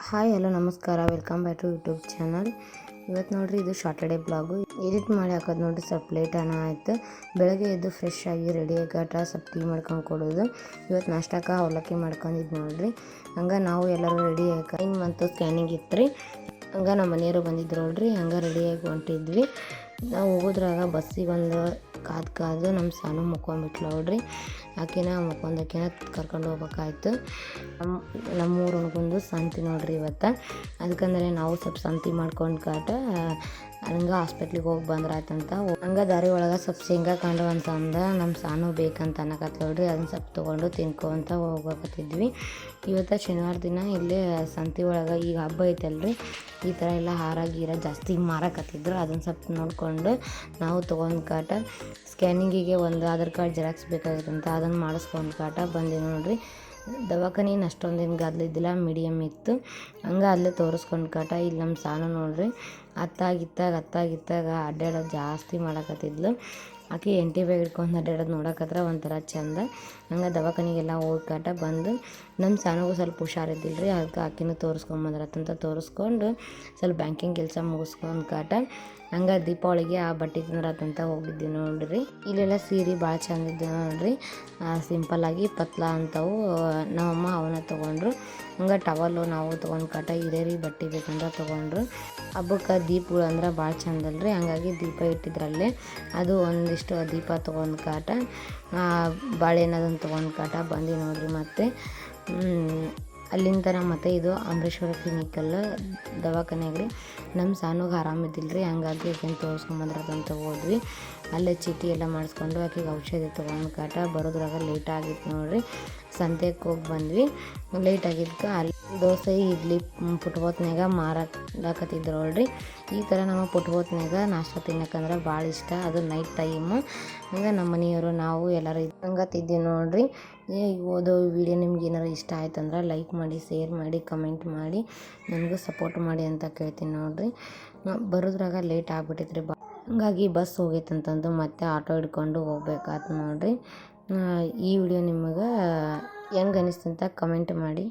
Hi, hello, ನಮಸ್ಕಾರ. Welcome back to YouTube channel ಇವತ್ತು ನೋಡ್ರಿ, ಇದು ಸಾಟರ್ಡೆ ಬ್ಲಾಗು ಎಡಿಟ್ ಮಾಡಿ ಹಾಕೋದು ನೋಡ್ರಿ, ಸ್ವಲ್ಪ ಲೇಟ್ ಅನ್ನ ಆಯಿತು. ಬೆಳಗ್ಗೆ ಎದ್ದು ಫ್ರೆಶ್ ಆಗಿ ರೆಡಿ ಆಗಟ ಸ್ವಲ್ಪ ಟೀ ಮಾಡ್ಕೊಂಡು ಕೊಡೋದು. ಇವತ್ತು ನಾಷ್ಟಕ್ಕೆ ಅವಲಕ್ಕಿ ಮಾಡ್ಕೊಂಡಿದ್ದು ನೋಡ್ರಿ. ಹಂಗೆ ನಾವು ಎಲ್ಲರೂ ರೆಡಿ ಆಗಿ ಇನ್ನು ಮಂತು ಸ್ಕ್ಯಾನಿಂಗ್ ಇತ್ತು ರೀ ಹಂಗೆ ನಮ್ಮ ಮನೆಯವರು ಬಂದಿದ್ರು ನೋಡ್ರಿ, ಹಂಗೆ ರೆಡಿಯಾಗಿ ಹೊಂಟಿದ್ವಿ. ನಾವು ಹೋಗೋದ್ರಾಗ ಬಸ್ಸಿಗೆ ಒಂದು ಕಾದು ಕಾದು ನಮ್ಮ ಸಾನು ಮುಕ್ಕೊಂಬಿಟ್ಲು ನೋಡ್ರಿ. ಆಕಿನ ಮುಕ್ಕೊಂದಕ್ಕೆನ ಕರ್ಕೊಂಡು ಹೋಗ್ಬೇಕಾಯ್ತು. ನಮ್ಮ ನಮ್ಮೂರು ಒಣಗುಂದು ಸಂತಿ ನೋಡ್ರಿ ಇವತ್ತು. ಅದಕ್ಕಂದ್ರೆ ನಾವು ಸ್ವಲ್ಪ ಸಂತಿ ಮಾಡ್ಕೊಂಡು ಕಾಟ, ಹಂಗೆ ಹಾಸ್ಪಿಟ್ಲಿಗೆ ಹೋಗಿ ಬಂದ್ರಾಯ್ತಂತ. ಹಂಗೆ ದಾರಿ ಒಳಗೆ ಸ್ವಲ್ಪ ಶೇಂಗಾ ಕಂಡು ಅಂತ ಅಂದ ನಮ್ಮ ಸಾನು ಬೇಕಂತ ಅನ್ನಕತ್ ನೋಡ್ರಿ. ಅದನ್ನ ಸ್ವಲ್ಪ ತೊಗೊಂಡು ತಿನ್ಕೊಂತ ಹೋಗ್ಬೇಕತ್ತಿದ್ವಿ ಇವತ್ತು ಶನಿವಾರ ದಿನ ಇಲ್ಲೇ ಸಂತಿ ಒಳಗೆ ಈಗ ಹಬ್ಬ ಐತಲ್ರಿ. ಈ ಥರ ಎಲ್ಲ ಹಾರ ಗೀರ ಜಾಸ್ತಿ ಮಾರಕತ್ತಿದ್ರು. ಅದನ್ನು ಸ್ವಲ್ಪ ನೋಡಿಕೊಂಡು ನಾವು ತೊಗೊಂಡು ಕಾಟ ಸ್ಕ್ಯಾನಿಂಗಿಗೆ ಒಂದು ಆಧಾರ್ ಕಾರ್ಡ್ ಜೆರಾಕ್ಸ್ ಬೇಕಾಗಿತ್ತಂತ ಅದನ್ನು ಮಾಡಿಸ್ಕೊಂಡು ಕಾಟ ಬಂದೆ ನೋಡ್ರಿ. ದವಾಖಾನೇನು ಅಷ್ಟೊಂದೇನು ಗದ್ಲಿದ್ದಿಲ್ಲ ಮೀಡಿಯಮ್ ಇತ್ತು. ಹಂಗೆ ಅಲ್ಲೇ ತೋರಿಸ್ಕೊಂಡು ಕಾಟ. ಇಲ್ಲಿ ನಮ್ಮ ಸಾನು ನೋಡ್ರಿ, ಅತ್ತಾಗಿತ್ತಾಗ ಅತ್ತಾಗಿತ್ತಾಗ ಅಡ್ಡಾಡೋದು ಜಾಸ್ತಿ ಮಾಡಕತ್ತಿದ್ಲು. ಆಕೆ ಎಂಟಿ ಬ್ಯಾಗ್ ಹಿಡ್ಕೊಂಡು ಅಡ್ಡಾಡೋದು ನೋಡಕತ್ರ ಒಂಥರ ಚಂದ. ಹಂಗೆ ದವಾಖಾನಿಗೆಲ್ಲ ಹೋಗಿ ಕಾಟ, ಬಂದು ನಮ್ಮ ಸಾನಿಗೂ ಸ್ವಲ್ಪ ಹುಷಾರಿದ್ದಿಲ್ಲ ರೀ ಅದಕ್ಕೆ ಆಕಿನೂ ತೋರಿಸ್ಕೊಂಬಂದ್ರತ್ತಂತ ತೋರಿಸ್ಕೊಂಡು ಸ್ವಲ್ಪ ಬ್ಯಾಂಕಿಂಗ್ ಕೆಲಸ ಮುಗಿಸ್ಕೊಂಡು ಕಾಟ. ಹಂಗೆ ದೀಪಾವಳಿಗೆ ಆ ಬಟ್ಟೆ ತಿಂದ್ರತಂತ ಹೋಗಿದ್ವಿ ನೋಡ್ರಿ. ಇಲ್ಲೆಲ್ಲ ಸೀರೆ ಭಾಳ ಚಂದ ಇದ್ದವು ನೋಡ್ರಿ. ಸಿಂಪಲ್ಲಾಗಿ ಪತ್ಲ ಅಂತವು, ನಮ್ಮಮ್ಮ ಅವನ್ನ ತೊಗೊಂಡ್ರು. ಹಂಗೆ ಟವಲು ನಾವು ತೊಗೊಂಡು ಕಾಟ ಹಿರಿಯರಿಗೆ ಬಟ್ಟೆ ಬೇಕಂದ್ರೆ ತೊಗೊಂಡ್ರು. ಹಬ್ಬಕ್ಕೆ ದೀಪಗಳು ಅಂದ್ರೆ ಭಾಳ ಚಂದ ಅಲ್ರಿ. ಹಂಗಾಗಿ ದೀಪ ಇಟ್ಟಿದ್ರಲ್ಲಿ ಅದು ಒಂದಿಷ್ಟು ದೀಪ ತೊಗೊಂಡು ಕಾಟ ಬಾಳೆಹಣ್ಣು ಅದನ್ನು ತೊಗೊಂಡು ಕಾಟ ಬಂದು ನೋಡ್ರಿ ಮತ್ತೆ. ಅಲ್ಲಿಂದ ಮತ್ತೆ ಇದು ಅಮರೇಶ್ವರ ಕ್ಲಿನಿಕಲ್ ರೀ ನಮ್ಮ ಸಾನುಗೆ ಆರಾಮಿದ್ದಿಲ್ಲ ರೀ ಹಂಗಾಗಿ ಆಕೆನ ತೋರಿಸ್ಕೊಂಬಂದ್ರದಂತ ಹೋದ್ವಿ ಅಲ್ಲೇ ಚೀಟಿ ಎಲ್ಲ ಮಾಡಿಸ್ಕೊಂಡು ಆಕೆಗೆ ಔಷಧಿ ತೊಗೊಂಡು ಕಾಟ, ಬರೋದ್ರಾಗ ಲೇಟ್ ಆಗಿತ್ತು ನೋಡ್ರಿ. ಸಂತೆಗೆ ಹೋಗಿ ಬಂದ್ವಿ. ಲೇಟ್ ಆಗಿದ್ದಕ್ಕೆ ಅಲ್ಲಿ ದೋಸೆ, ಇಡ್ಲಿ ಪುಟ್ಬೋತ್ನಾಗ ಮಾರಾಕತ್ತಿದ್ರು ಅಲ್ರಿ ಈ ಥರ ನಮ್ಮ ಪುಟ್ಬೋತ್ನಾಗ ನಾಷ್ಟ ತಿನ್ನಕಂದ್ರೆ ಭಾಳ ಇಷ್ಟ. ಅದು ನೈಟ್ ಟೈಮು ಹಂಗೆ ನಮ್ಮ ಮನೆಯವರು, ನಾವು ಎಲ್ಲರೂ ಹಂಗೆ ತಿದ್ದೀವಿ ನೋಡ್ರಿ. ಈ ಓದೋ ವಿಡಿಯೋ ನಿಮ್ಗೆ ಏನಾರು ಇಷ್ಟ ಆಯ್ತು ಅಂದ್ರೆ ಲೈಕ್ ಮಾಡಿ ಶೇರ್ ಮಾಡಿ ಕಮೆಂಟ್ ಮಾಡಿ. ನನಗೂ ಸಪೋರ್ಟ್ ಮಾಡಿ ಅಂತ ಕೇಳ್ತೀನಿ ನೋಡ್ರಿ. ಬರೋದ್ರಾಗ ಲೇಟ್ ಆಗಿಬಿಟ್ಟಿದ್ರಿ ಬಾ. ಹಂಗಾಗಿ ಬಸ್ ಹೋಗೈತಂತಂದು ಮತ್ತೆ ಆಟೋ ಹಿಡ್ಕೊಂಡು ಹೋಗ್ಬೇಕಾಯ್ತು ನೋಡ್ರಿ. ಈ ವಿಡಿಯೋ ನಿಮಗೆ ಹೆಂಗೆ ಅಂತ ಕಮೆಂಟ್ ಮಾಡಿ.